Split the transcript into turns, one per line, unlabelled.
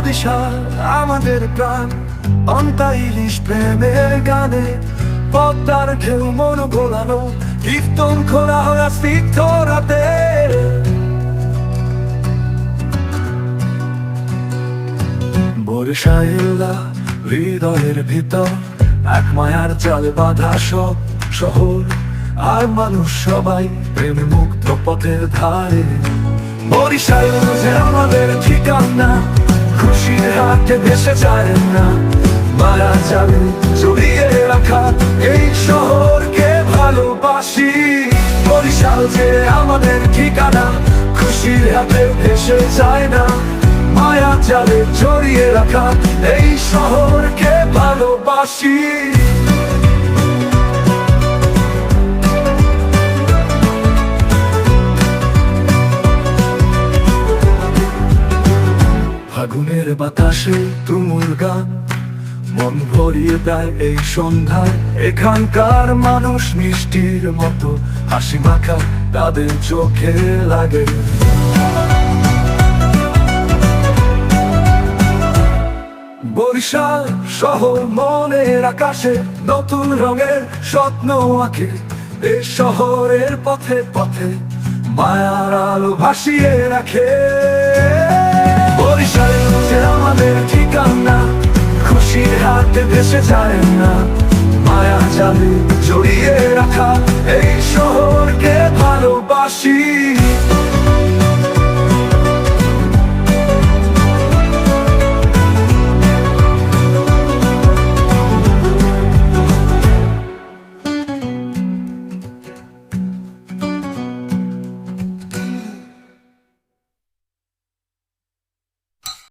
বরিশাল আমাদের প্রাণ। প্রেমের গানে পদ্মার ঢেউ মন গোলানো কীর্তন খোলা রাতে। হৃদয়ের ভিতর এক মায়ার চাল বাঁধা সব শহর, আর মানুষ সবাই প্রেম মুক্ত পথের ধারে। বরিশাল আমাদের ঠিকানা খুশির হাতে যায় না মায়া যাবে জড়িয়ে রাখা এই শহরকে ভালোবাসি। বরিশাল যে আমাদের ঠিকানা, খুশির হাতে ভেসে যায় না, মায়া জালে জড়িয়ে রাখা এই শহরকে ভালোবাসি। বাতাসে তুমুল গান মন ভরিয়ে দেয় এই সন্ধ্যায়। এখানকার মানুষ মিষ্টির মতো হাসি মাখা তাদের চোখে লাগে। বরিশাল শহর মনের আকাশে নতুন রঙের স্বপ্ন আঁকে। এই শহরের পথে পথে মায়ার আলো ভাসিয়ে রাখে। বরিশাল যে আমাদের ঠিকানা, খুশির হাতে ভেসে যায় না। মায়া জালে জড়িয়ে রাখা, এই শহরকে ভালোবাসি।